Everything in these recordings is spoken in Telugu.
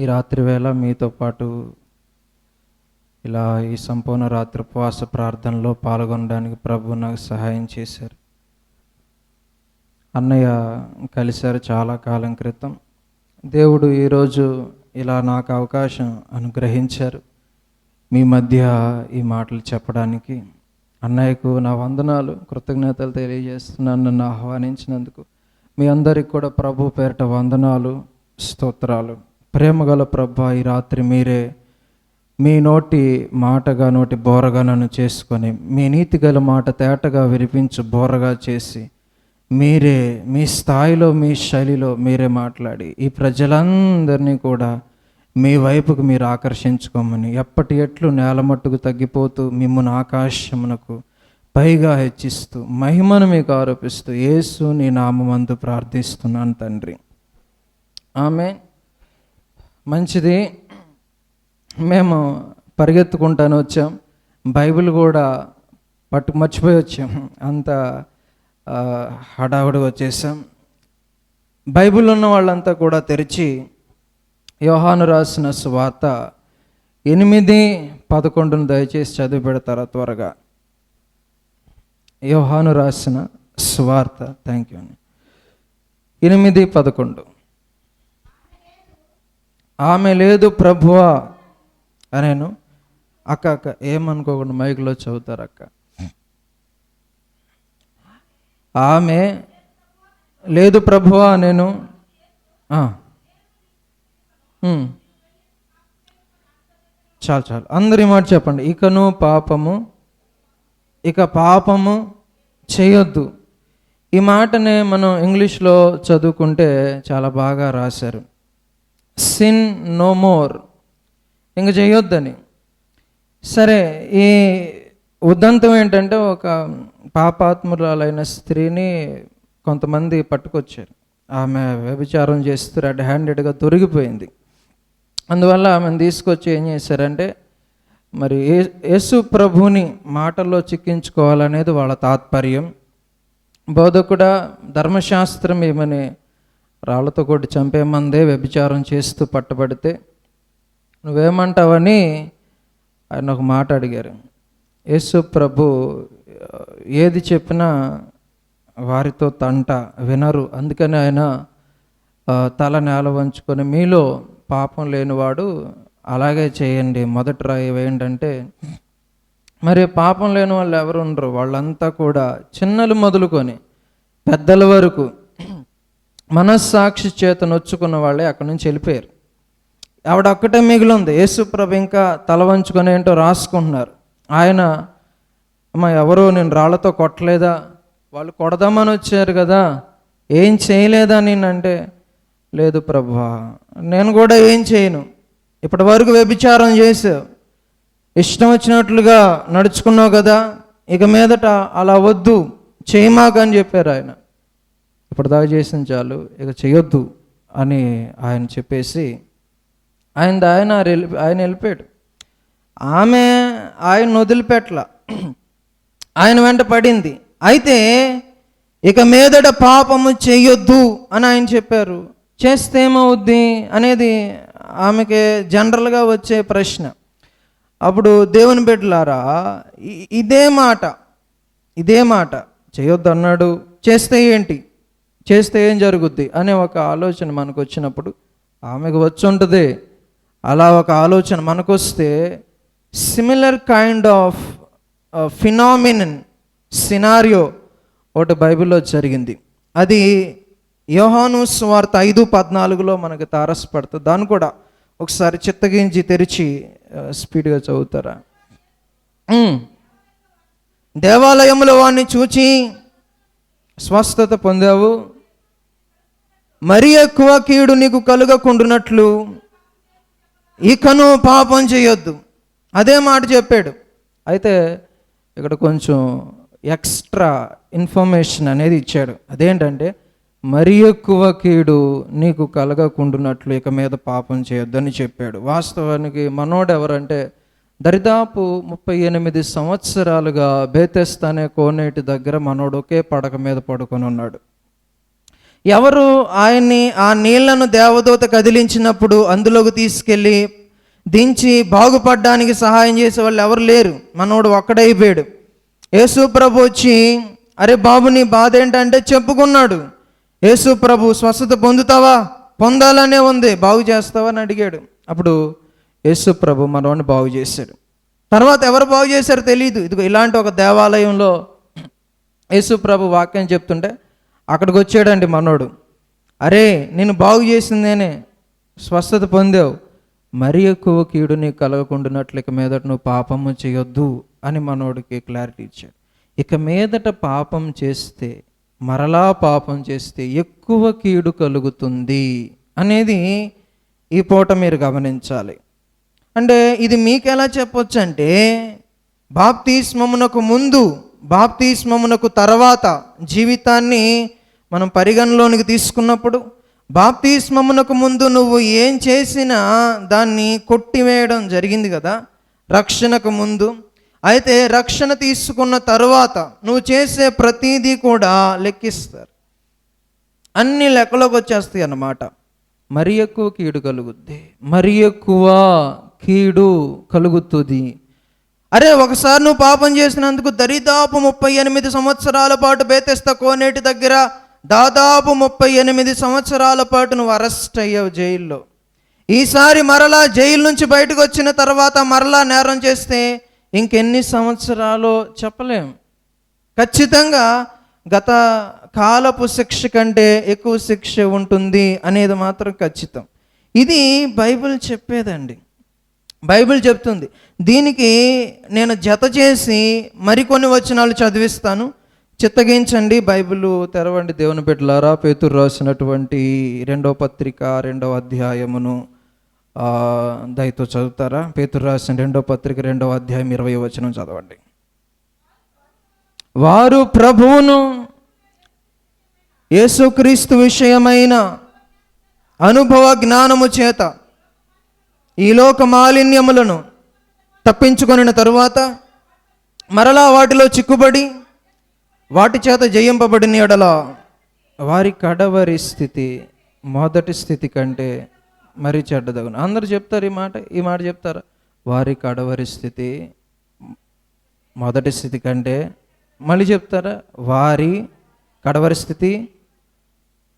ఈ రాత్రి వేళ మీతో పాటు ఇలా ఈ సంపూర్ణ రాత్రి ఉపవాస ప్రార్థనలో పాల్గొనడానికి ప్రభు నాకు సహాయం చేశారు. అన్నయ్య కలిశారు చాలా కాలం క్రితం. దేవుడు ఈరోజు ఇలా నాకు అవకాశం అనుగ్రహించారు మీ మధ్య ఈ మాటలు చెప్పడానికి. అన్నయ్యకు నా వందనాలు కృతజ్ఞతలు తెలియజేస్తున్నాను నన్ను ఆహ్వానించినందుకు. మీ అందరికి కూడా ప్రభు పేరిట వందనాలు స్తోత్రాలు. ప్రేమగల ప్రభు ఈ రాత్రి మీరే మీ నోటి మాటగా నోటి బోరగా నన్ను చేసుకొని మీ నీతి గల మాట తేటగా వినిపించు బోరగా చేసి మీరే మీ స్థాయిలో మీ శైలిలో మీరే మాట్లాడి ఈ ప్రజలందరినీ కూడా మీ వైపుకు మీరు ఆకర్షించుకోమని ఎప్పటి ఎట్లు నేలమట్టుకు తగ్గిపోతూ మిమ్మల్ని ఆకాశమునకు పైగా హెచ్చిస్తూ మహిమను మీకు ఆరోపిస్తూ యేసు నీ నామందు ప్రార్థిస్తున్నాను తండ్రి. ఆమె మంచిది. మేము పరిగెత్తుకుంటాను వచ్చాం. బైబిల్ కూడా పట్టు మర్చిపోయి వచ్చాం. అంత ఆ, హడావుడి వచ్చేసాం. బైబిల్ ఉన్న వాళ్ళంతా కూడా తెరిచి యోహాను రాసిన సువార్త ఎనిమిది పదకొండును దయచేసి చదివి పెడతారా త్వరగా. యోహాను రాసిన సువార్త. థ్యాంక్ యూ ఎనిమిది పదకొండు. ఆమె లేదు ప్రభువా అనేను. అక్క అక్క ఏమనుకోకుండా మైక్లో చదువుతారు అక్క. ఆమె లేదు ప్రభువా నేను చాలు చాలు. అందరి మాట చెప్పండి. ఇకను పాపము ఇక పాపము చేయొద్దు. ఈ మాటనే మనం ఇంగ్లీష్లో చదువుకుంటే చాలా బాగా రాశారు. సిన్ నో మోర్ ఇంక చేయొద్దని. సరే ఈ ఉదంతం ఏంటంటే ఒక పాపాత్మురాలైన స్త్రీని కొంతమంది పట్టుకొచ్చారు. ఆమె వ్యభిచారం చేస్తూ రెడ్ హ్యాండెడ్గా దొరికిపోయింది అందువల్ల ఆమెను తీసుకొచ్చి ఏం చేశారంటే మరి ఏ యేసు ప్రభుని మాటల్లో చిక్కించుకోవాలనేది వాళ్ళ తాత్పర్యం. బోధకుడ ధర్మశాస్త్రం ఏమని రాళ్ళతో కొట్టి చంపేమందే వ్యభిచారం చేస్తూ పట్టబడితే నువ్వేమంటావని ఆయన ఒక మాట అడిగారు. యేసు ప్రభు ఏది చెప్పినా వారితో తంట వినరు. అందుకని ఆయన తల నేల వంచుకొని మీలో పాపం లేనివాడు అలాగే చేయండి. మొదటి రాయి ఏంటంటే మరి పాపం లేని వాళ్ళు ఎవరు ఉండరు వాళ్ళంతా కూడా చిన్నలు మొదలుకొని పెద్దల వరకు మనస్సాక్షి చేత నొచ్చుకున్న వాళ్ళే అక్కడి నుంచి వెళ్ళిపోయారు. ఆవిడ ఒక్కటే మిగిలి ఉంది యేసుప్రభు ఇంకా తల వంచుకొని ఏంటో రాసుకుంటున్నారు. ఆయన అమ్మ ఎవరో నేను రాళ్ళతో కొట్టలేదా? వాళ్ళు కొడదామని వచ్చారు కదా. ఏం చేయలేదా నేనంటే లేదు ప్రభా నేను కూడా ఏం చేయను. ఇప్పటి వరకు వ్యభిచారం చేసావు ఇష్టం వచ్చినట్లుగా నడుచుకున్నావు కదా. ఇక మీదట అలా వద్దు. చేయమాకని చెప్పారు ఆయన. ఇప్పటిదాకా చేసిన చాలు ఇక చేయొద్దు అని ఆయన చెప్పేసి ఆయన ఆయన వెళ్ళి- ఆయన వెళ్ళిపోయాడు. ఆమె ఆయన వదిలిపెట్ల. ఆయన వెంట పడింది. అయితే ఇక మీదట పాపము చేయొద్దు అని ఆయన చెప్పారు. చేస్తే ఏమవుద్ది అనేది ఆమెకి జనరల్గా వచ్చే ప్రశ్న. అప్పుడు దేవుని బిడ్డలారా ఇదే మాట ఇదే మాట చేయొద్దు అన్నాడు చేస్తే ఏంటి? చేస్తే ఏం జరుగుద్ది అనే ఒక ఆలోచన మనకు వచ్చినప్పుడు ఆమెకు వచ్చి ఉంటుంది అలా ఒక ఆలోచన మనకు వస్తే similar kind of phenomenon scenario ఒకటి బైబిల్లో జరిగింది. అది యోహాను స్వార్త ఐదు పద్నాలుగులో మనకు తారసపడుతుంది. దాన్ని కూడా ఒకసారి చిత్తగించి తెరిచి uh, స్పీడ్గా చదువుతారా? దేవాలయంలో వాడిని చూచి స్వస్థత పొందావు. మరి ఎక్కువ కీడు నీకు కలుగకుండునట్లు ఇకను పాపం చేయొద్దు. అదే మాట చెప్పాడు. అయితే ఇక్కడ కొంచెం ఎక్స్ట్రా ఇన్ఫర్మేషన్ అనేది ఇచ్చాడు. అదేంటంటే మరి ఎక్కువ కీడు నీకు కలగకుండునట్లు ఇక మీద పాపం చేయొద్దని చెప్పాడు. వాస్తవానికి మనోడు ఎవరంటే దరిదాపు ముప్పై ఎనిమిది సంవత్సరాలుగా బేతెస్త అనే కోనేటి దగ్గర మనోడు ఒకే పడక మీద పడుకొని ఉన్నాడు. ఎవరు ఆయన్ని ఆ నీళ్ళను దేవదూత కదిలించినప్పుడు అందులోకి తీసుకెళ్ళి దించి బాగుపడడానికి సహాయం చేసే వాళ్ళు ఎవరు లేరు. మనోడు ఒక్కడైపోయాడు. యేసు ప్రభు వచ్చి అరే బాబు నీ బాధ ఏంటంటే చెప్పుకున్నాడు. యేసు ప్రభు స్వస్థత పొందుతావా? పొందాలనే ఉంది. బాగు చేస్తావా? అని అడిగాడు. అప్పుడు యేసు ప్రభు మనవాడిని బాగు చేశాడు. తర్వాత ఎవరు బాగు చేశారో తెలియదు ఇదిగో ఇలాంటి ఒక దేవాలయంలో యేసు ప్రభు వాక్యం చెప్తుంటే అక్కడికి వచ్చాడండి మనోడు. అరే నేను బాగు చేసిందేనే స్వస్థత పొందావు. మరీ ఎక్కువ కీడు నీకు కలగకుండానట్లు ఇక మీదట నువ్వు పాపము చేయొద్దు అని మనోడికి క్లారిటీ ఇచ్చాడు. ఇక మీదట పాపం చేస్తే మరలా పాపం చేస్తే ఎక్కువ కీడు కలుగుతుంది అనేది ఈ పూట మీరు గమనించాలి. అంటే ఇది మీకు ఎలా చెప్పొచ్చు అంటే బాప్తిస్మమునకు ముందు బాప్తిస్మమునకు తర్వాత జీవితాన్ని మనం పరిగణలోనికి తీసుకున్నప్పుడు బాప్తిస్మమునకు ముందు నువ్వు ఏం చేసినా దాన్ని కొట్టివేయడం జరిగింది కదా రక్షణకు ముందు. అయితే రక్షణ తీసుకున్న తర్వాత నువ్వు చేసే ప్రతిదీ కూడా లెక్కిస్తారు. అన్ని లెక్కలోకి వచ్చేస్తాయి అన్నమాట. మరి ఎక్కువ కీడు కలుగుద్ది. మరి ఎక్కువ కీడు కలుగుతుంది. అరే ఒకసారి నువ్వు పాపం చేసినందుకు దరిదాపు ముప్పై ఎనిమిది సంవత్సరాల పాటు బేతెస్త కోనేటి దగ్గర దాదాపు ముప్పై ఎనిమిది సంవత్సరాల పాటు నువ్వు అరెస్ట్ అయ్యావు జైల్లో. ఈసారి మరలా జైలు నుంచి బయటకు వచ్చిన తర్వాత మరలా నేరం చేస్తే ఇంకెన్ని సంవత్సరాలు చెప్పలేం. ఖచ్చితంగా గత కాలపు శిక్ష కంటే ఎక్కువ శిక్ష ఉంటుంది అనేది మాత్రం ఖచ్చితం. ఇది బైబిల్ చెప్పేదండి. బైబిల్ చెప్తుంది. దీనికి నేను జత చేసి మరికొన్ని వచనాలు చదివిస్తాను. చిత్తగించండి బైబిల్ తెరవండి దేవుని బిడ్డలారా. పేతురు రాసినటువంటి రెండవ పత్రిక రెండవ అధ్యాయమును దయతో చదువుతారా? పేతురు రాసిన రెండవ పత్రిక రెండవ అధ్యాయం ఇరవై వచనం చదవండి. వారు ప్రభువును యేసుక్రీస్తు విషయమైన అనుభవ జ్ఞానము చేత ఈ లోక మాలిన్యములను తప్పించుకొనిన తరువాత మరలా వాటిలో చిక్కుబడి వాటి చేత జయింపబడిన ఎడల వారి కడవరి స్థితి మొదటి స్థితి కంటే మరీ చెడ్డదగును. అందరు చెప్తారు ఈ మాట ఈ మాట చెప్తారా? వారి కడవరి స్థితి మొదటి స్థితి కంటే మళ్ళీ చెప్తారా? వారి కడవరి స్థితి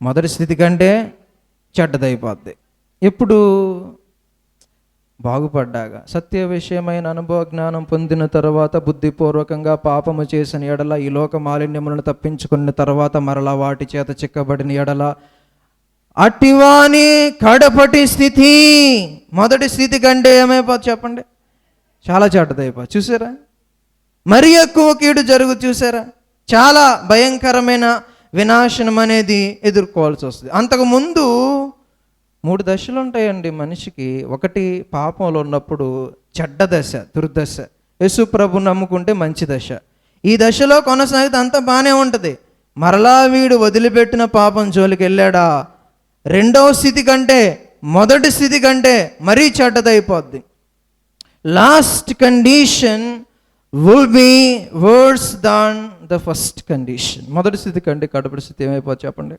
మొదటి స్థితి కంటే చెడ్డదైపోద్ది. ఎప్పుడు బాగుపడ్డాక సత్య విషయమైన అనుభవ జ్ఞానం పొందిన తర్వాత బుద్ధిపూర్వకంగా పాపము చేసిన ఎడల ఈ లోక మాలిన్యములను తప్పించుకున్న తర్వాత మరలా వాటి చేత చిక్కబడిన ఎడల అట్టివాని కడపటి స్థితి. మొదటి స్థితి కంటే ఏమైపోతుంది చెప్పండి? చాలా చెడ్డదైపో చూసారా? మరి ఎక్కువ కీడు జరుగు చూసారా? చాలా భయంకరమైన వినాశనం అనేది ఎదుర్కోవాల్సి వస్తుంది. అంతకు ముందు మూడు దశలు ఉంటాయండి మనిషికి. ఒకటి పాపంలో ఉన్నప్పుడు చెడ్డ దశ దుర్దశ. యేసు ప్రభు నమ్ముకుంటే మంచి దశ. ఈ దశలో కొనసాగితే అంతా బాగానే ఉంటుంది. మరలా వీడు వదిలిపెట్టిన పాపం జోలికి వెళ్ళాడా రెండవ స్థితి కంటే మొదటి స్థితి కంటే మరీ చెడ్డదైపోద్ది. Last condition will be worse than the first condition మొదటి స్థితి కంటే కడుపుడి స్థితి ఏమైపోతుంది చెప్పండి?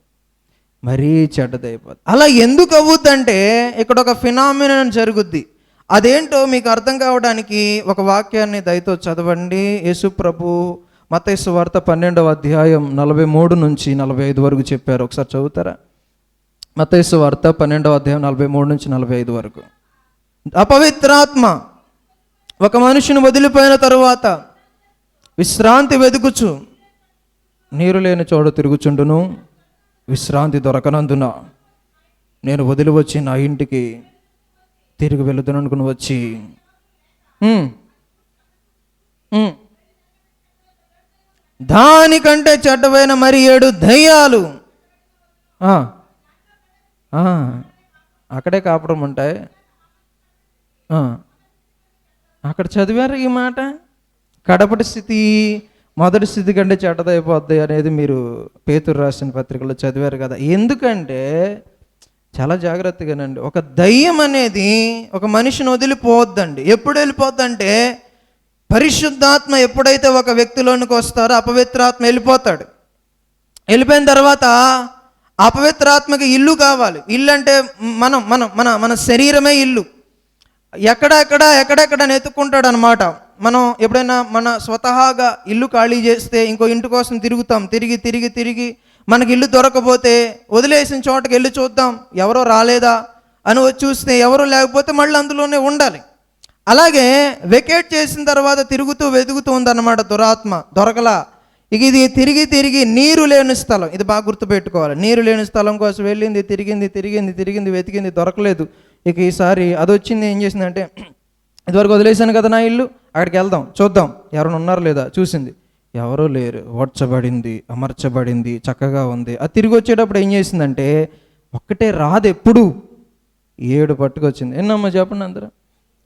మరీ చెడ్డదైపోతుంది అలా ఎందుకు అవుద్దంటే ఇక్కడ ఒక ఫినామినన్ జరుగుద్ది. అదేంటో మీకు అర్థం కావడానికి ఒక వాక్యాన్ని దయతో చదవండి. యేసు ప్రభు మతేసు వార్త పన్నెండవ అధ్యాయం నలభై మూడు నుంచి నలభై ఐదు వరకు చెప్పారు. ఒకసారి చదువుతారా? మతేసు వార్త పన్నెండవ అధ్యాయం నలభై మూడు నుంచి నలభై ఐదు వరకు. అపవిత్రాత్మ ఒక మనిషిని వదిలిపోయిన తరువాత విశ్రాంతి వెతుకుచు నీరు లేని చోట తిరుగుచుండును. విశ్రాంతి దొరకనందున నేను వదిలి వచ్చి నా ఇంటికి తిరిగి వెళుతుననుకుని వచ్చి దానికంటే చెడ్డమైన మరి ఏడు దయ్యాలు. అక్కడే కాపురం ఉంటాయి. అక్కడ చదివారు ఈ మాట? కడపటి స్థితి మొదటి స్థితి కంటే చెడ్డదైపోద్ది అనేది మీరు పేతురు రాసిన పత్రికలో చదివారు కదా. ఎందుకంటే చాలా జాగ్రత్తగానండి. ఒక దయ్యం అనేది ఒక మనిషిని వదిలిపోవద్దండి. ఎప్పుడు వెళ్ళిపోద్దంటే పరిశుద్ధాత్మ ఎప్పుడైతే ఒక వ్యక్తిలోనికి వస్తారో అపవిత్రాత్మ వెళ్ళిపోతాడు. వెళ్ళిపోయిన తర్వాత అపవిత్రాత్మక ఇల్లు కావాలి. ఇల్లు అంటే మనం మనం మన మన శరీరమే ఇల్లు. ఎక్కడెక్కడ ఎక్కడెక్కడ నెత్తుకుంటాడు అనమాట మనం ఎప్పుడైనా మన స్వతహాగా ఇల్లు ఖాళీ చేస్తే ఇంకో ఇంటి కోసం తిరుగుతాం తిరిగి తిరిగి తిరిగి మనకి ఇల్లు దొరకపోతే వదిలేసిన చోటకి వెళ్ళి చూద్దాం ఎవరో రాలేదా అని వచ్చి చూస్తే ఎవరో లేకపోతే మళ్ళీ అందులోనే ఉండాలి. అలాగే వెకేట్ చేసిన తర్వాత తిరుగుతూ వెతుకుతూ ఉందన్నమాట దురాత్మ దొరకలా. ఇక ఇది తిరిగి తిరిగి నీరు లేని స్థలం. ఇది బాగా గుర్తుపెట్టుకోవాలి. నీరు లేని స్థలం కోసం వెళ్ళింది తిరిగింది తిరిగింది తిరిగింది వెతికింది దొరకలేదు. ఇక ఈసారి అది వచ్చింది ఏం చేసిందంటే ఇదివరకు వదిలేశాను కదా నా ఇల్లు అక్కడికి వెళ్దాం చూద్దాం. ఎవరైనా ఉన్నారు లేదా? చూసింది. ఎవరూ లేరు. ఓడ్చబడింది అమర్చబడింది చక్కగా ఉంది. అది తిరిగి వచ్చేటప్పుడు ఏం చేసిందంటే ఒక్కటే రాదు ఎప్పుడు. ఏడు పట్టుకొచ్చింది. ఎన్నమ్మా చెప్పండి అందరూ.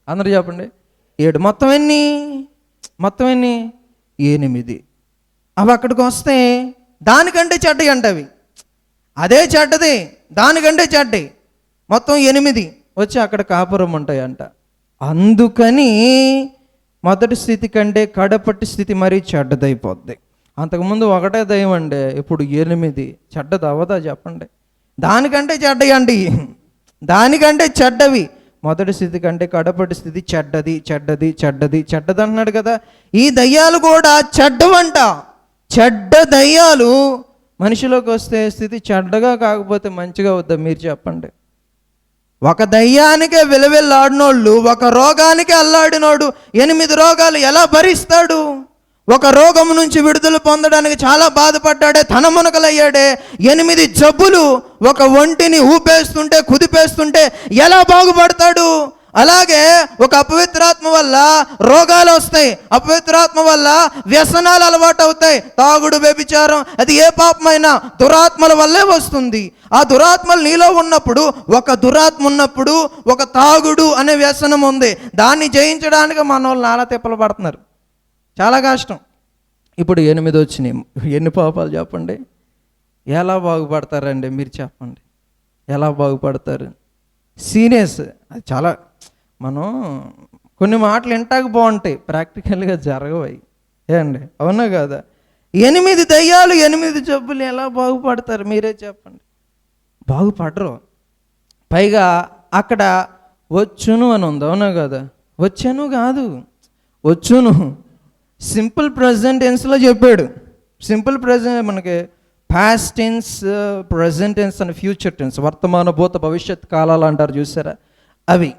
అందరూ చెప్పండి. ఏడు. మొత్తం ఎన్ని? మొత్తం ఎన్ని? ఎనిమిది. అవి అక్కడికి వస్తే దానికంటే చెడ్డ అంట అవి అదే చెడ్డది. దానికంటే చెడ్డ మొత్తం ఎనిమిది. వచ్చి అక్కడ కాపురం ఉంటాయంట. అందుకని మొదటి స్థితి కంటే కడపటి స్థితి మరీ చెడ్డదైపోద్ది. అంతకుముందు ఒకటే దయ్యం అండి ఇప్పుడు ఎనిమిది. చెడ్డది అవదా చెప్పండి? దానికంటే చెడ్డయండి. దానికంటే చెడ్డవి. మొదటి స్థితి కంటే కడపటి స్థితి చెడ్డది చెడ్డది చెడ్డది చెడ్డది అంటున్నాడు కదా. ఈ దయ్యాలు కూడా చెడ్డవంట. చెడ్డ దయ్యాలు మనిషిలోకి వస్తే స్థితి చెడ్డగా కాకపోతే మంచిగా వద్దా మీరు చెప్పండి. ఒక దయ్యానికే విలవిల్లాడినోళ్ళు ఒక రోగానికి అల్లాడినోడు ఎనిమిది రోగాలు ఎలా భరిస్తాడు? ఒక రోగం నుంచి విడుదల పొందడానికి చాలా బాధపడ్డాడే తన మునకలయ్యాడే ఎనిమిది జబ్బులు ఒక ఒంటిని ఊపేస్తుంటే కుదిపేస్తుంటే ఎలా బాగుపడతాడు? అలాగే ఒక అపవిత్రాత్మ వల్ల రోగాలు వస్తాయి. అపవిత్రాత్మ వల్ల వ్యసనాలు అలవాటు అవుతాయి. తాగుడు వ్యభిచారం అది ఏ పాపమైనా దురాత్మల వల్లే వస్తుంది. ఆ దురాత్మలు నీలో ఉన్నప్పుడు ఒక దురాత్మ ఉన్నప్పుడు ఒక తాగుడు అనే వ్యసనం ఉంది. దాన్ని జయించడానికి మన వాళ్ళు నానా తిప్పలు పడుతున్నారు. చాలా కష్టం. ఇప్పుడు ఎనిమిది వచ్చినాయి. ఎన్ని పాపాలు చెప్పండి? ఎలా బాగుపడతారండి? మీరు చెప్పండి. ఎలా బాగుపడతారు? సీనియర్స్ అది చాలా మనం కొన్ని మాటలు వింటాక బాగుంటాయి. ప్రాక్టికల్గా జరగవయి ఏమండి అవునా కదా? ఎనిమిది దయ్యాలు ఎనిమిది జబ్బులు ఎలా బాగుపడతారు? మీరే చెప్పండి. బాగుపడరు. పైగా అక్కడ వచ్చును అని ఉంది. అవునా కదా? వచ్చాను కాదు. వచ్చును. సింపుల్ ప్రజెంట్ టెన్స్లో చెప్పాడు. సింపుల్ ప్రజెంట్ మనకి past tense present tense and future tense వర్తమాన భూత భవిష్యత్ కాలాలు అంటారు చూసారా? అవి.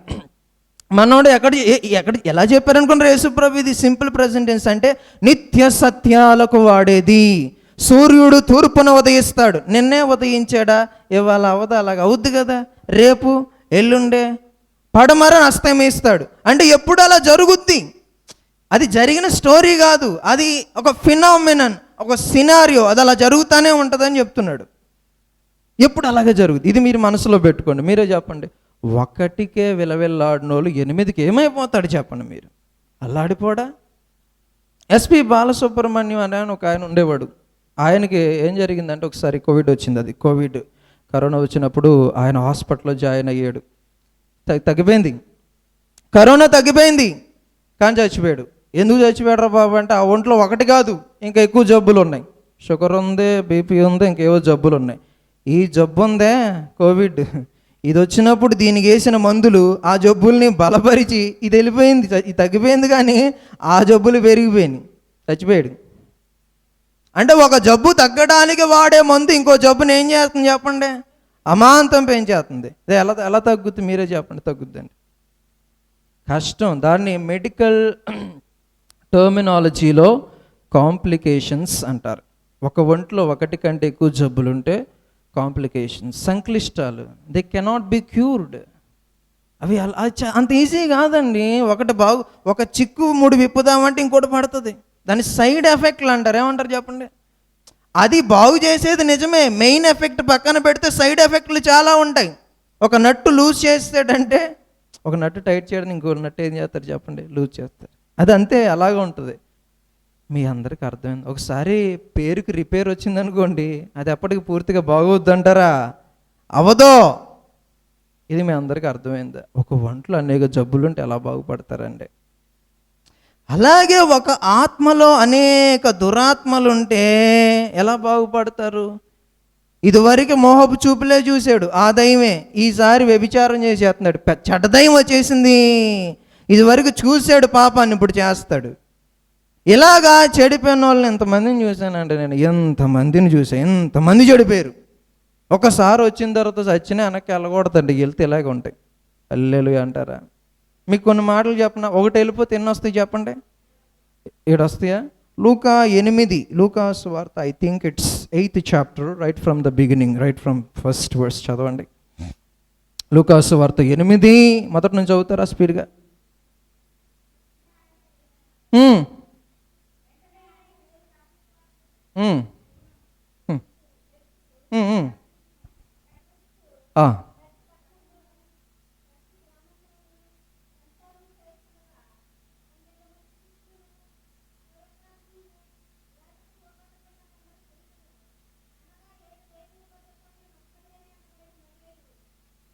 మనోడు ఎక్కడ ఎక్కడ ఎలా చెప్పారనుకున్నారు యేసుప్రభు? ఇది సింపుల్ ప్రెజెంటెన్స్ అంటే నిత్య సత్యాలకు వాడేది. సూర్యుడు తూర్పున ఉదయిస్తాడు. నిన్నే ఉదయించాడా? ఇవాళ అవదా అలాగ అవుద్ది కదా. రేపు ఎల్లుండే పడమర అస్తమిస్తాడు. అంటే ఎప్పుడు అలా జరుగుద్ది? అది జరిగిన స్టోరీ కాదు. అది ఒక ఫినామినన్ ఒక సినారియో. అది అలా జరుగుతూనే ఉంటుందని చెప్తున్నాడు. ఎప్పుడు అలాగే జరుగుతుంది ఇది మీరు మనసులో పెట్టుకోండి. మీరే చెప్పండి. ఒకటికే విలవిల్లాడినోళ్ళు ఎనిమిదికి ఏమైపోతాడు చెప్పండి మీరు? అల్లాడిపోడా? ఎస్పి బాలసుబ్రహ్మణ్యం అనే ఒక ఆయన ఉండేవాడు. ఆయనకి ఏం జరిగిందంటే ఒకసారి కోవిడ్ వచ్చింది అది. కోవిడ్ కరోనా వచ్చినప్పుడు ఆయన హాస్పిటల్లో జాయిన్ అయ్యాడు. తగ్గిపోయింది. కరోనా తగ్గిపోయింది కానీ చచ్చిపోయాడు. ఎందుకు చచ్చిపోయాడురా బాబు అంటే ఆ ఒంట్లో ఒకటి కాదు ఇంకా ఎక్కువ జబ్బులు ఉన్నాయి. షుగర్ ఉంది బీపీ ఉంది ఇంకేవో జబ్బులు ఉన్నాయి. ఈ జబ్బు ఉందే కోవిడ్. ఇది వచ్చినప్పుడు దీనికి వేసిన మందులు ఆ జబ్బుల్ని బలపరిచి ఇది వెళ్ళిపోయింది ఇది తగ్గిపోయింది కానీ ఆ జబ్బులు పెరిగిపోయినాయి చచ్చిపోయాడు. అంటే ఒక జబ్బు తగ్గడానికి వాడే మందు ఇంకో జబ్బుని ఏం చేస్తుంది చెప్పండి? అమాంతం పెంచేస్తుంది. ఎలా ఎలా తగ్గుద్ది? మీరే చెప్పండి తగ్గుద్దండి. కష్టం. దాన్ని మెడికల్ టర్మినాలజీలో కాంప్లికేషన్స్ అంటారు. ఒక ఒంట్లో ఒకటి కంటే ఎక్కువ జబ్బులు ఉంటే కాంప్లికేషన్స్ సంక్లిష్టాలు. దే కెనాట్ బి క్యూర్డ్ అవి అలా అంత ఈజీ కాదండి. ఒకటి బాగు ఒక చిక్కు మూడు విప్పుదామంటే ఇంకోటి పడుతుంది. దాని సైడ్ ఎఫెక్ట్లు అంటారు. ఏమంటారు చెప్పండి? అది బాగు చేసేది నిజమే. మెయిన్ ఎఫెక్ట్ పక్కన పెడితే సైడ్ ఎఫెక్ట్లు చాలా ఉంటాయి. ఒక నట్టు లూజ్ చేస్తాడంటే ఒక నట్టు టైట్ చేయడం ఇంకో నట్టు ఏం చేస్తారు చెప్పండి? లూజ్ చేస్తారు. అది అంతే అలాగే ఉంటుంది. మీ అందరికి అర్థమైంది. ఒకసారి పేరుకి రిపేర్ వచ్చిందనుకోండి అది ఎప్పటికి పూర్తిగా బాగోద్దు అంటారా అవదో ఇది మీ అందరికీ అర్థమైంది. ఒక ఒంట్లో అనేక జబ్బులుంటే ఎలా బాగుపడతారండి? అలాగే ఒక ఆత్మలో అనేక దురాత్మలుంటే ఎలా బాగుపడతారు? ఇదివరకు మోహపు చూపులే చూశాడు ఆ దయ్యమే ఈసారి వ్యభిచారం చేసేస్తున్నాడు. పె- చెడ్డ దయ్యం వచ్చేసింది. ఇదివరకు చూశాడు పాపాన్ని ఇప్పుడు చేస్తాడు. ఇలాగా చెడిపోయిన వాళ్ళని ఎంతమందిని చూశానంటే నేను ఎంతమందిని చూసాను ఎంతమంది చెడిపోయారు. ఒకసారి వచ్చిన తర్వాత చచ్చిన వెనక్కి వెళ్ళకూడదండి వెళ్తే ఇలాగే ఉంటాయి. అల్లెలు అంటారా? మీకు కొన్ని మాటలు చెప్పనా? ఒకటి వెళ్ళిపోతే ఎన్ని వస్తాయి చెప్పండి? ఏడు వస్తాయా? లూకా ఎనిమిది లూకాస్ వార్త I think it's eighth chapter right from the beginning right from first verse చదవండి. లూకాసు వార్త ఎనిమిది మొదటి నుంచి చదువుతారా స్పీడ్గా?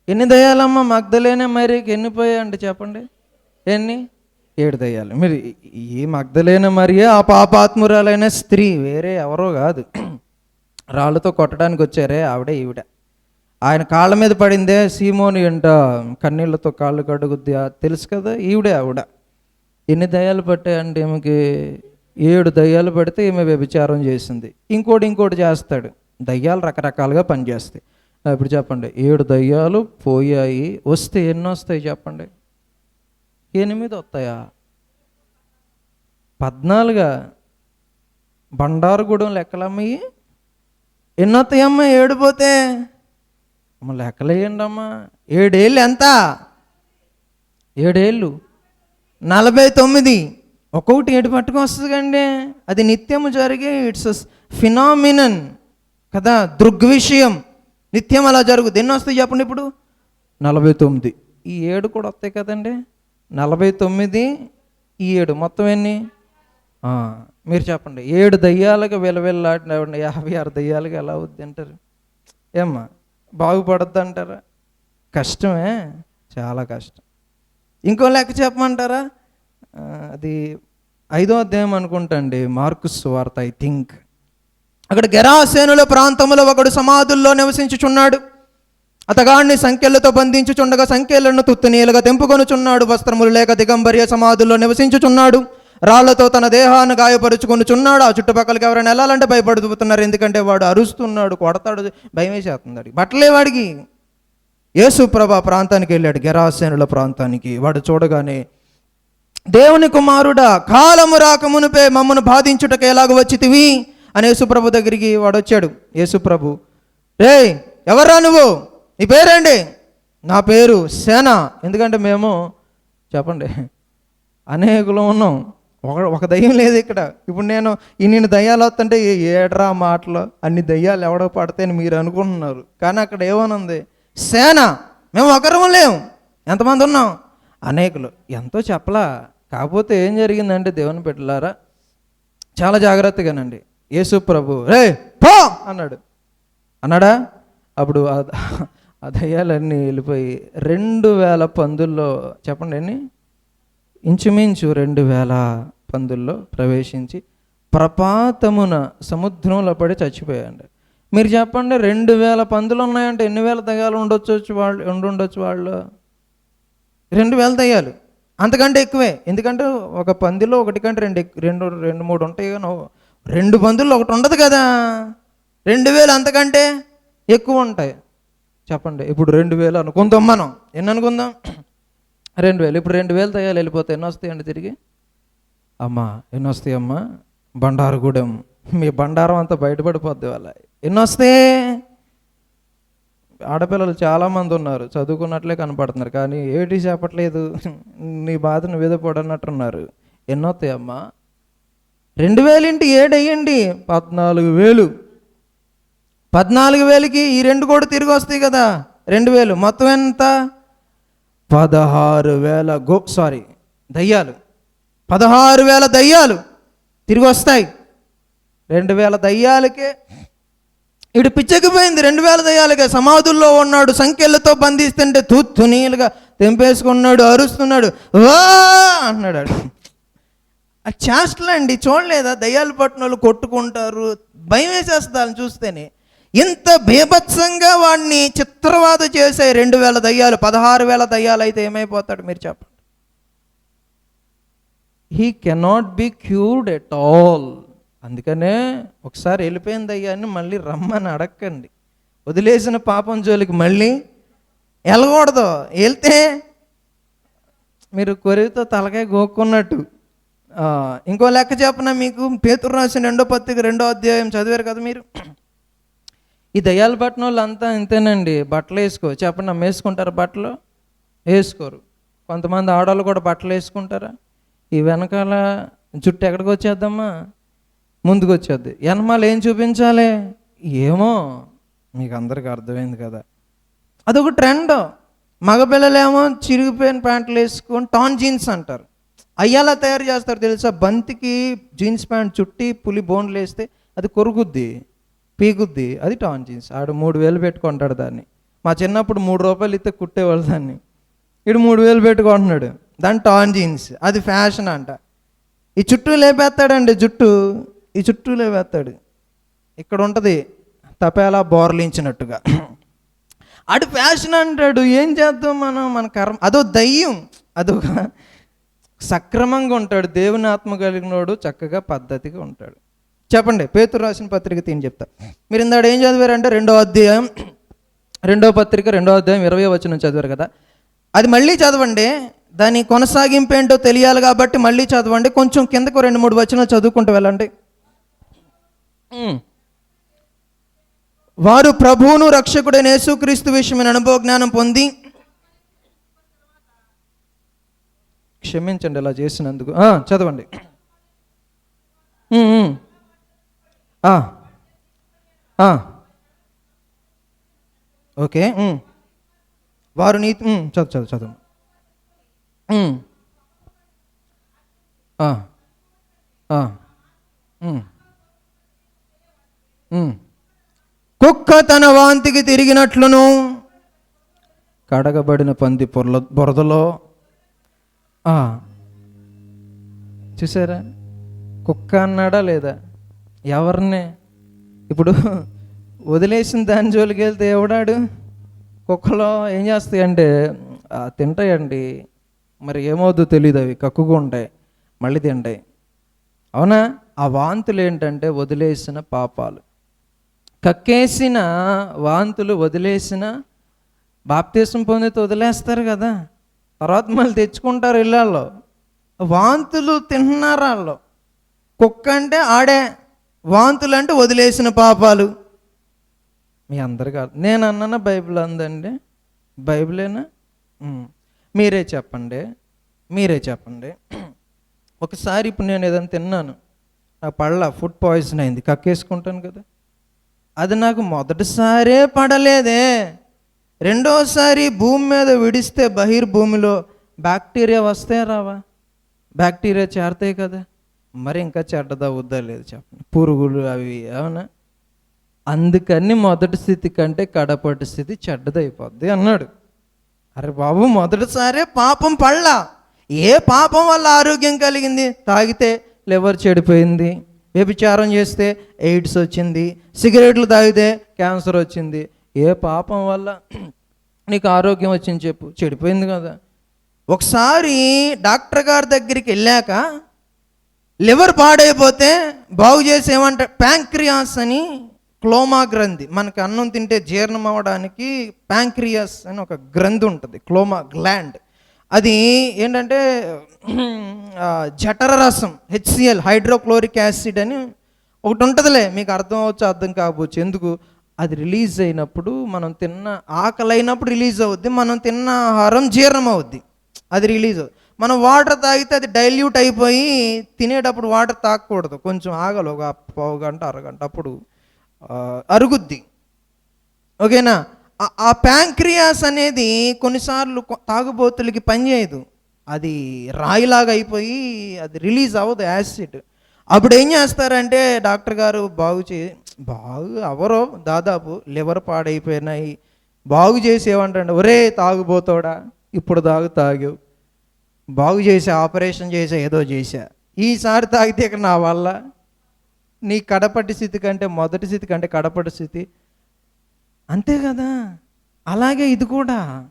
ఎన్ని దయాలమ్మ మగ్ధలేనే మరికి ఎన్ని పోయాయండి చెప్పండి? ఎన్ని? ఏడు దయ్యాలు మీరు ఈ- ఈ మగ్ధలేన మరియే ఆ పాపాత్మురాలైన స్త్రీ వేరే ఎవరో కాదు. రాళ్ళతో కొట్టడానికి వచ్చారే ఆవిడే ఈవిడ. ఆయన కాళ్ళ మీద పడిందే సీమోని అంట కన్నీళ్ళతో కాళ్ళు కడుగుద్ది. తెలుసు కదా ఈవిడే ఆవిడ. ఎన్ని దయ్యాలు పట్టాయంటే ఈమెకి ఏడు దయ్యాలు పడితే ఈమె వ్యభిచారం చేసింది. ఇంకోటి ఇంకోటి చేస్తాడు. దయ్యాలు రకరకాలుగా పనిచేస్తాయి. ఇప్పుడు చెప్పండి ఏడు దయ్యాలు పోయాయి వస్తే ఎన్ని వస్తాయి చెప్పండి? ఎనిమిది వస్తాయా పద్నాలుగా. బండారుగూడెం లెక్కలమ్మయ్యి ఎన్ని వస్తాయమ్మా ఏడు పోతే అమ్మ లెక్కలేయండి అమ్మా ఏడేళ్ళు ఎంత? ఏడేళ్ళు. నలభై తొమ్మిది. ఒక్కొక్కటి ఏడు పట్టుకు వస్తుంది కండి అది నిత్యము జరిగే ఇట్స్ ఫినామినన్ కదా దృగ్విషయం. నిత్యం అలా జరుగుతుంది ఎన్ని వస్తాయి చెప్పండి ఇప్పుడు? నలభై తొమ్మిది. ఈ ఏడు కూడా వస్తాయి కదండి. నలభై తొమ్మిది ఈ ఏడు. మొత్తం ఎన్ని? మీరు చెప్పండి. ఏడు దయ్యాలకు విలవిల్లాడినవండి యాభై ఆరు దయ్యాలకు ఎలా అవుద్ది అంటారు? ఏమ్మా బాగుపడద్దు అంటారా? కష్టమే చాలా కష్టం. ఇంకో లెక్క చెప్పమంటారా? అది ఐదో అధ్యాయం అనుకుంటండి. మార్కుస్ వార్త ఐ థింక్. అక్కడ గెరాసేనుల ప్రాంతంలో ఒకడు సమాధుల్లో నివసించుచున్నాడు. అతగాడిని సంఖ్యలతో బంధించుచుండగా సంఖ్యలను తుత్తునీలుగా తెంపుకొనుచున్నాడు. వస్త్రములు లేక దిగంబర్య సమాధుల్లో నివసించుచున్నాడు. రాళ్ళతో తన దేహాన్ని గాయపరుచుకొనుచున్నాడు. ఆ చుట్టుపక్కలకి ఎవరైనా వెళ్ళాలంటే భయపడుతున్నారు. ఎందుకంటే వాడు అరుస్తున్నాడు కొడతాడు. భయం వేసేస్తున్నాడు బట్టలే వాడికి. యేసుప్రభ ప్రాంతానికి వెళ్ళాడు. గెరాసేనుల ప్రాంతానికి. వాడు చూడగానే దేవుని కుమారుడా కాలము రాకమునుపే మమ్మను బాధించుటకు ఎలాగ వచ్చితివి? అని యేసుప్రభు దగ్గరికి వాడు వచ్చాడు యేసుప్రభు రే ఎవర్రా నువ్వు? నీ పేరేంటి? నా పేరు సేన. ఎందుకంటే మేము చెప్పండి అనేకులు ఉన్నాం. ఒక ఒక దయ్యం లేదు ఇక్కడ. ఇప్పుడు నేను ఇన్ని దయ్యాలు వస్తుంటే ఏడ్రా మాటలు? అన్ని దయ్యాలు ఎవడో పడితే మీరు అనుకుంటున్నారు. కానీ అక్కడ ఏమనుంది? సేన. మేము ఒకరం లేము ఎంతమంది ఉన్నాం? అనేకులు. ఎంతో చెప్పలా. కాకపోతే ఏం జరిగిందంటే దేవుని పెట్టలారా చాలా జాగ్రత్తగానండి. యేసు ప్రభు రే పో! అన్నాడు. అన్నాడా? అప్పుడు ఆ- దయ్యాలన్నీ వెళ్ళిపోయి రెండు వేల పందుల్లో చెప్పండి అండి ఇంచుమించు రెండు వేల పందుల్లో ప్రవేశించి ప్రపాతమున సముద్రంలో పడి చచ్చిపోయాయండి. మీరు చెప్పండి రెండు వేల పందులు ఉన్నాయంటే ఎన్ని వేల దయ్యాలు ఉండొచ్చు వాళ్ళు ఉండుండొచ్చు వాళ్ళు? రెండు వేల దయ్యాలు. అంతకంటే ఎక్కువే. ఎందుకంటే ఒక పందిలో ఒకటి కంటే రెండు రెండు రెండు మూడు ఉంటాయి కానీ రెండు పందుల్లో ఒకటి ఉండదు కదా. రెండు వేలు అంతకంటే ఎక్కువ ఉంటాయి. చెప్పండి. ఇప్పుడు రెండు వేలు అనుకుందాం మనం. ఎన్ని అనుకుందాం? రెండు వేలు. ఇప్పుడు రెండు వేలు తయారు వెళ్ళిపోతే ఎన్ని వస్తాయండి తిరిగి? అమ్మా ఎన్ని వస్తాయి అమ్మా బండారుగూడెం. మీ బండారం అంతా బయటపడిపోద్ది వాళ్ళ. ఎన్ని వస్తాయి ఆడపిల్లలు చాలామంది ఉన్నారు. చదువుకున్నట్లే కనపడుతున్నారు. కానీ ఏటి చెప్పట్లేదు నీ బాధ నువ్వేదో పడన్నట్టున్నారు ఎన్ని వస్తాయి అమ్మా రెండు వేలు ఇంటి ఏడు అయ్యండి పద్నాలుగు వేలు. పద్నాలుగు వేలకి ఈ రెండు కూడా తిరిగి వస్తాయి కదా. రెండు వేలు. మొత్తం ఎంత? పదహారు వేల గో సారీ దయ్యాలు. పదహారు వేల దయ్యాలు తిరిగి వస్తాయి. రెండు వేల దయ్యాలకే ఇటు పిచ్చకిపోయింది రెండు వేల దయ్యాలకే సమాధుల్లో ఉన్నాడు సంఖ్యలతో బంధిస్తుంటే తూత్తునీలుగా తెంపేసుకున్నాడు అరుస్తున్నాడు. వా! అన్నాడు ఆడు. ఆ చేష్టలండి చూడలేదా? దయ్యాలు పట్టిన వాళ్ళు కొట్టుకుంటారు భయం వేసేస్తుంది చూస్తేనే. ఇంత బీభత్సంగా వాడిని చిత్రవాద చేసే రెండు వేల దయ్యాలు పదహారు వేల దయ్యాలు అయితే ఏమైపోతాడు మీరు చెప్పండి? He cannot be cured at all అందుకనే ఒకసారి వెళ్ళిపోయింది అయ్యాన్ని మళ్ళీ రమ్మని అడక్కండి. వదిలేసిన పాపం జోలికి మళ్ళీ వెళ్ళకూడదు. వెళ్తే మీరు కొరివితో తలకాయ గోక్కున్నట్టు. ఇంకో లెక్క చెప్పిన మీకు? పేతురు రాసిన రెండో పత్రిక రెండో అధ్యాయం చదివారు కదా మీరు? ఈ దయ్యాలు పట్టిన వాళ్ళు అంతా ఇంతేనండి. బట్టలు వేసుకో. చెప్పండి అమ్మేసుకుంటారు బట్టలు? వేసుకోరు. కొంతమంది ఆడవాళ్ళు కూడా బట్టలు వేసుకుంటారా? ఈ వెనకాల జుట్టు ఎక్కడికి వచ్చేద్దమ్మా? ముందుకు వచ్చేద్ది. వెనమాల ఏం చూపించాలి? ఏమో? మీకు అందరికీ అర్థమైంది కదా. అదొక ట్రెండ్. మగపిల్లలేమో చిరిగిపోయిన ప్యాంట్లు వేసుకొని టాన్ జీన్స్ అంటారు. అయ్యేలా తయారు చేస్తారు తెలుసా? బంతికి జీన్స్ ప్యాంట్ చుట్టి పులి బోన్లు వేస్తే అది కొరుకుద్ది పీకుద్ది అది టాన్ జీన్స్. ఆడు మూడు వేలు పెట్టుకుంటాడు దాన్ని. మా చిన్నప్పుడు మూడు రూపాయలు ఇస్తే కుట్టేవాళ్ళు దాన్ని. ఇడు మూడు వేలు పెట్టుకుంటున్నాడు. దాని టాన్ జీన్స్. అది ఫ్యాషన్ అంట. ఈ చుట్టూ లేపేస్తాడండి జుట్టు. ఈ చుట్టూ లేపేస్తాడు. ఇక్కడ ఉంటుంది తపేలా బోర్లించినట్టుగా. ఆడు ఫ్యాషన్ అంటాడు. ఏం చేద్దాం మనం? మన కర్మ అదో దయ్యం. అదొక సక్రమంగా ఉంటాడు. దేవుని ఆత్మ కలిగినోడు చక్కగా పద్ధతిగా ఉంటాడు. చెప్పండి. పేతురు రాసిన పత్రిక తీని చెప్తా. మీరు ఇందాడు ఏం చదివారంటే రెండో అధ్యాయం రెండో పత్రిక రెండో అధ్యాయం ఇరవై వచనం చదివారు కదా. అది మళ్ళీ చదవండి. దాని కొనసాగింపు ఏంటో తెలియాలి కాబట్టి మళ్ళీ చదవండి. కొంచెం కిందకు రెండు మూడు వచనాలు చదువుకుంటూ వెళ్ళండి. వారు ప్రభువును రక్షకుడైన యేసుక్రీస్తు విషయమైన అనుభవ జ్ఞానం పొంది క్షమించండి అలా చేసినందుకు. చదవండి. ఓకే వారు నీతి చదువు చదువు చదువు. కుక్క తన వాంతికి తిరిగినట్లును. కడగబడిన పంది పొరల బురదలో. చూసారా? కుక్క అన్నాడా లేదా? ఎవరిని? ఇప్పుడు వదిలేసిన దాని జోలికి వెళ్తే ఎవడాడు? కుక్కలో ఏం చేస్తాయంటే తింటాయండి. మరి ఏమవుద్దో తెలియదు అవి కక్కుగా ఉంటాయి మళ్ళీ తింటాయి. అవునా? ఆ వాంతులు ఏంటంటే వదిలేసిన పాపాలు. కక్కేసిన వాంతులు వదిలేసిన బాప్తీసం పొందితే వదిలేస్తారు కదా. తర్వాత మళ్ళీ తెచ్చుకుంటారు ఇళ్ళల్లో. వాంతులు తింటున్నారు వాళ్ళు. కుక్క అంటే ఆడే వాంతులు అంటే వదిలేసిన పాపాలు. మీ అందరికీ నేను అన్న బైబిల్ అందండి. బైబిలేనా? మీరే చెప్పండి. మీరే చెప్పండి. ఒకసారి ఇప్పుడు నేను ఏదైనా తిన్నాను. నా పళ్ళ ఫుడ్ పాయిజన్ అయింది. కక్కేసుకుంటాను కదా. అది నాకు మొదటిసారే పడలేదే. రెండోసారి భూమి మీద విడిస్తే బహిర్భూమిలో బ్యాక్టీరియా వస్తే రావా? బ్యాక్టీరియా చేరతాయి కదా. మరి ఇంకా చెడ్డదా వద్దా లేదు చెప్పండి. పురుగులు అవి అవునా అందుకని మొదటి స్థితి కంటే కడపటి స్థితి చెడ్డదైపోద్ది అన్నాడు. అరే బాబు మొదటిసారే పాపం పళ్ళా. ఏ పాపం వల్ల ఆరోగ్యం కలిగింది? తాగితే లివర్ చెడిపోయింది. వ్యభిచారం చేస్తే ఎయిడ్స్ వచ్చింది. సిగరెట్లు తాగితే క్యాన్సర్ వచ్చింది. ఏ పాపం వల్ల నీకు ఆరోగ్యం వచ్చింది చెప్పు. చెడిపోయింది కదా. ఒకసారి డాక్టర్ గారి దగ్గరికి వెళ్ళాక లివర్ పాడైపోతే బాగు చేసి ప్యాంక్రియాస్ అని క్లోమా గ్రంథి. మనకి అన్నం తింటే జీర్ణం అవ్వడానికి ప్యాంక్రియాస్ అని ఒక గ్రంథి ఉంటుంది క్లోమా గ్లాండ్. అది ఏంటంటే జఠర రసం హెచ్సిఎల్ హైడ్రోక్లోరిక్ యాసిడ్ అని ఒకటి ఉంటుందిలే మీకు అర్థం అవచ్చు అర్థం కాకపోవచ్చు ఎందుకు? అది రిలీజ్ అయినప్పుడు మనం తిన్న ఆకలి అయినప్పుడు రిలీజ్ అవుద్ది మనం తిన్న ఆహారం జీర్ణం అవుద్ది. అది రిలీజ్ అవుద్ది మనం వాటర్ తాగితే అది డైల్యూట్ అయిపోయి తినేటప్పుడు వాటర్ తాగకూడదు. కొంచెం ఆగలు ఒక పావు గంట అరగంట అప్పుడు అరుగుద్ది. ఓకేనా? ఆ- ప్యాంక్రియాస్ అనేది కొన్నిసార్లు తాగుబోతులకి పనిచేయదు అది రాయిలాగా అయిపోయి అది రిలీజ్ అవ్వదు యాసిడ్. అప్పుడు ఏం చేస్తారంటే డాక్టర్ గారు బాగు చే బాగు అవరో దాదాపు లివర్ పాడైపోయినాయి. బాగు చేసి ఏమంటాడు ఒరే తాగుబోతోడా? ఇప్పుడు తాగు. తాగావు బాగు చేసే ఆపరేషన్ చేసే ఏదో చేసా. ఈసారి తాగితే ఇక నా వల్ల. నీ కడపటి స్థితి కంటే మొదటి స్థితి కంటే కడపటి స్థితి. అంతే కదా. అలాగే ఇది కూడా.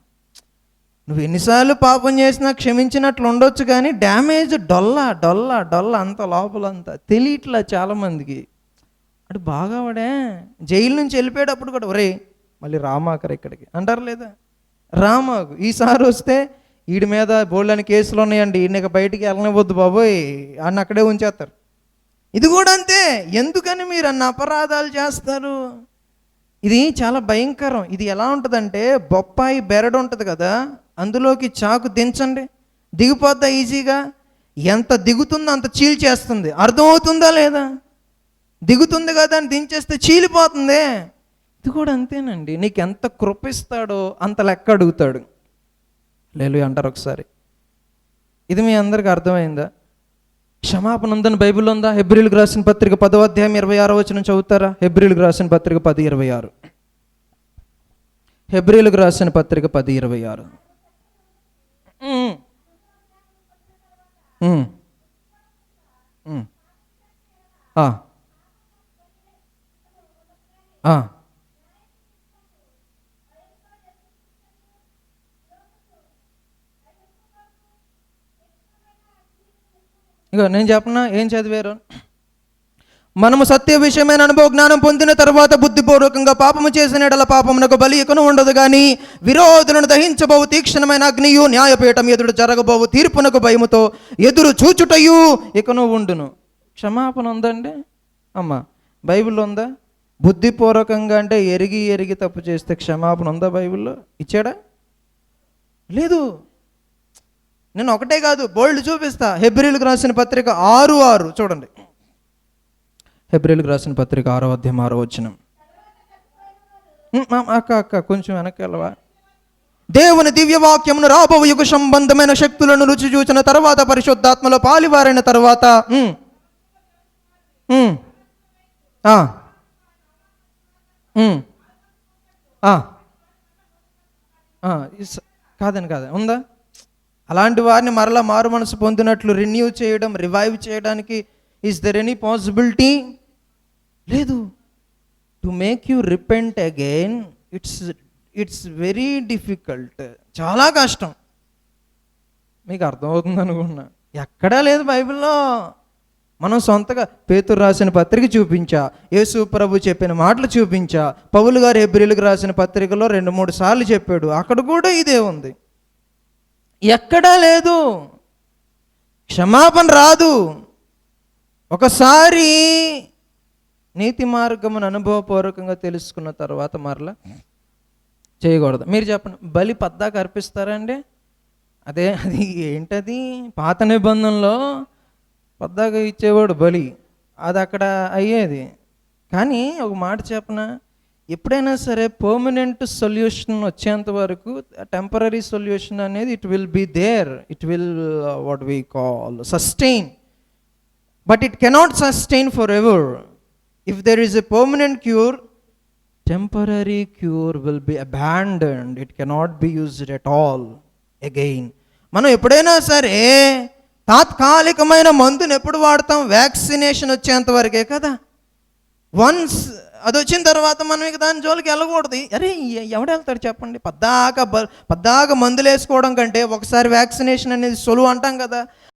నువ్వు ఎన్నిసార్లు పాపం చేసినా క్షమించినట్లు ఉండొచ్చు కానీ డ్యామేజ్ డొల్లా డొల్లా డొల్లా అంత లోపలంతా. తెలియట్లా చాలామందికి. అటు బాగా వాడే జైలు నుంచి వెళ్ళిపోయేటప్పుడు కూడా ఒరే మళ్ళీ రామాకర్ ఇక్కడికి. అంటారు లేదా? రామాకు. ఈసారి వస్తే వీడి మీద బోళ్ళని కేసులు ఉన్నాయండి. ఈయన ఇక బయటికి వెళ్ళనివద్దు బాబోయ్. అని అక్కడే ఉంచేస్తారు ఇది కూడా అంతే. ఎందుకని మీరు అన్న అపరాధాలు చేస్తారు? ఇది చాలా భయంకరం. ఇది ఎలా ఉంటుందంటే బొప్పాయి బెరడు ఉంటుంది కదా అందులోకి చాకు దించండి. దిగిపోద్దా ఈజీగా? ఎంత దిగుతుందో అంత చీల్చేస్తుంది అర్థమవుతుందా లేదా? దిగుతుంది కదా అని దించేస్తే చీలిపోతుంది. ఇది కూడా అంతేనండి. నీకు ఎంత కృపిస్తాడో అంత లెక్క అడుగుతాడు. లేలు అంటారు ఒకసారి. ఇది మీ అందరికి అర్థమైందా? క్షమాపణ ఉందని బైబిల్ ఉందా? హెబ్రిల్కి రాసిన పత్రిక పదవ అధ్యాయం ఇరవై ఆరో వచ్చిన చదువుతారా? హెబ్రిల్కి రాసిన పత్రిక పది ఇరవై ఆరు. హెబ్రిల్కి రాసిన పత్రిక పది ఇరవై ఆరు. ఆ. ఆ. ఇగో నేను చెప్పనా? ఏం చదివారు? మనము సత్య విషయమైన అనుభవ జ్ఞానం పొందిన తర్వాత బుద్ధిపూర్వకంగా పాపము చేసిన ఎడల పాపమునకు బలి ఇకను ఉండదు కానీ విరోధులను దహించబోవు తీక్షణమైన అగ్నియు న్యాయపీఠం ఎదురు జరగబోవు తీర్పునకు భయముతో ఎదురు చూచుటయు ఇకను ఉండును. క్షమాపణ ఉందండి? అమ్మ బైబిల్ ఉందా? బుద్ధిపూర్వకంగా అంటే ఎరిగి ఎరిగి తప్పు చేస్తే క్షమాపణ ఉందా బైబిల్లో? ఇచ్చాడా? లేదు. నేను ఒకటే కాదు బోల్డ్ చూపిస్తా. హెబ్రిల్కి రాసిన పత్రిక ఆరు ఆరు చూడండి. హెబ్రిల్కి రాసిన పత్రిక ఆరో అధ్యాయం ఆరో వచ్చిన అక్క అక్క కొంచెం వెనక్కి వెళ్ళవా? దేవుని దివ్యవాక్యమును రాబో యుగ సంబంధమైన శక్తులను రుచి చూచిన తర్వాత పరిశుద్ధాత్మలో పాలివారైన తర్వాత ఇస్- కాదని కాదు? ఉందా? అలాంటి వారిని మరలా మారు మనసు పొందినట్లు రిన్యూ చేయడం రివైవ్ చేయడానికి ఈజ్ దర్ ఎనీ పాసిబిలిటీ లేదు. To make you repent again it's it's very difficult చాలా కష్టం. మీకు అర్థమవుతుంది అనుకున్నా. ఎక్కడా లేదు బైబిల్లో. మనం సొంతగా పేతురు రాసిన పత్రిక చూపించా యేసు ప్రభు చెప్పిన మాటలు చూపించా పౌలు గారు ఎబ్రిల్కి రాసిన పత్రికలో రెండు మూడు సార్లు చెప్పాడు. అక్కడ కూడా ఇదే ఉంది. ఎక్కడా లేదు. క్షమాపణ రాదు. ఒకసారి నీతి మార్గమును అనుభవపూర్వకంగా తెలుసుకున్న తర్వాత మరలా చేయకూడదు. మీరు చెప్పండి బలి పద్దాక అర్పిస్తారండి? అదే అది ఏంటది? పాత నిబంధనలో పద్దాక ఇచ్చేవాడు బలి. అది అక్కడ అయ్యేది. కానీ ఒక మాట చెప్పనా? ఎప్పుడైనా సరే పర్మనెంట్ సొల్యూషన్ వచ్చేంత వరకు టెంపరీ సొల్యూషన్ అనేది it will be there it will what we call sustain but it cannot sustain forever if there is a permanent cure temporary cure will be abandoned it cannot be used at all again మనం ఎప్పుడైనా సరే తాత్కాలికమైన మందుని ఎప్పుడు వాడతాం? వ్యాక్సినేషన్ వచ్చేంత వరకే కదా. వన్స్ అది వచ్చిన తర్వాత మనం ఇక దాని జోలికి వెళ్ళకూడదు. అరే ఎవడు వెళ్తాడు చెప్పండి? పద్దాక బ పద్దాక మందులు వేసుకోవడం కంటే ఒకసారి వ్యాక్సినేషన్ అనేది సొలువు అంటాం కదా.